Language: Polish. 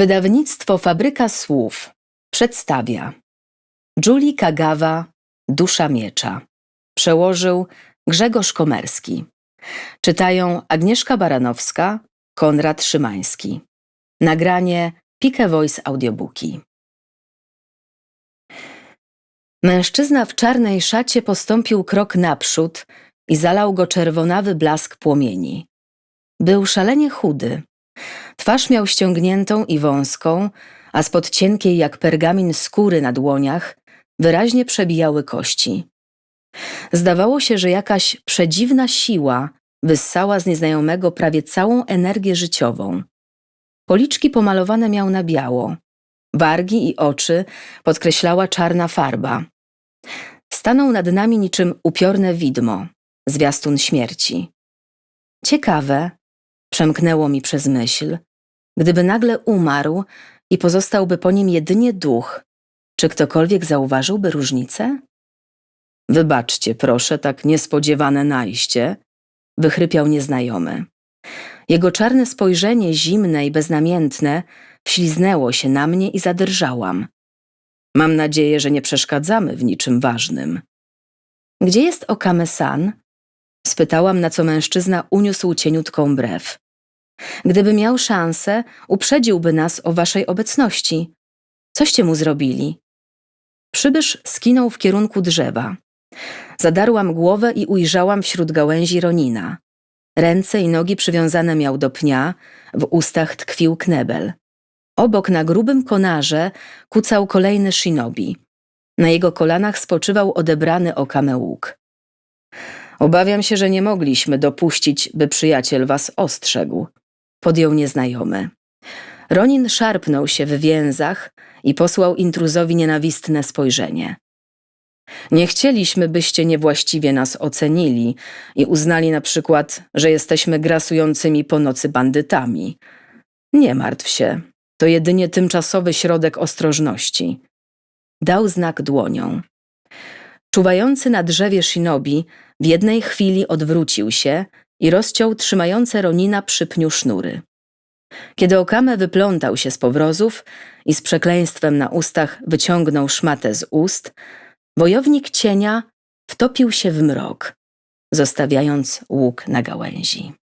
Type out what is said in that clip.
Wydawnictwo Fabryka Słów przedstawia Julie Kagawa Dusza Miecza. Przełożył Grzegorz Komerski. Czytają Agnieszka Baranowska, Konrad Szymański. Nagranie Pike Voice Audiobooki. Mężczyzna w czarnej szacie postąpił krok naprzód i zalał go czerwonawy blask płomieni. Był szalenie chudy. Twarz miał ściągniętą i wąską, a spod cienkiej jak pergamin skóry na dłoniach wyraźnie przebijały kości. Zdawało się, że jakaś przedziwna siła wyssała z nieznajomego prawie całą energię życiową. Policzki pomalowane miał na biało. Wargi i oczy podkreślała czarna farba. Stanął nad nami niczym upiorne widmo, zwiastun śmierci. Ciekawe, przemknęło mi przez myśl, gdyby nagle umarł i pozostałby po nim jedynie duch, czy ktokolwiek zauważyłby różnicę? Wybaczcie, proszę, tak niespodziewane najście, wychrypiał nieznajomy. Jego czarne spojrzenie, zimne i beznamiętne, wśliznęło się na mnie i zadrżałam. Mam nadzieję, że nie przeszkadzamy w niczym ważnym. Gdzie jest Okame-san? Spytałam, na co mężczyzna uniósł cieniutką brew. Gdyby miał szansę, uprzedziłby nas o waszej obecności. Coście mu zrobili? Przybysz skinął w kierunku drzewa. Zadarłam głowę i ujrzałam wśród gałęzi Ronina. Ręce i nogi przywiązane miał do pnia, w ustach tkwił knebel. Obok na grubym konarze kucał kolejny shinobi. Na jego kolanach spoczywał odebrany okame łuk. Obawiam się, że nie mogliśmy dopuścić, by przyjaciel was ostrzegł. Podjął nieznajomy. Ronin szarpnął się w więzach i posłał intruzowi nienawistne spojrzenie. Nie chcieliśmy, byście niewłaściwie nas ocenili i uznali na przykład, że jesteśmy grasującymi po nocy bandytami. Nie martw się, to jedynie tymczasowy środek ostrożności. Dał znak dłonią. Czuwający na drzewie shinobi w jednej chwili odwrócił się i rozciął trzymające Ronina przy pniu sznury. Kiedy Okame wyplątał się z powrozów i z przekleństwem na ustach wyciągnął szmatę z ust, wojownik cienia wtopił się w mrok, zostawiając łuk na gałęzi.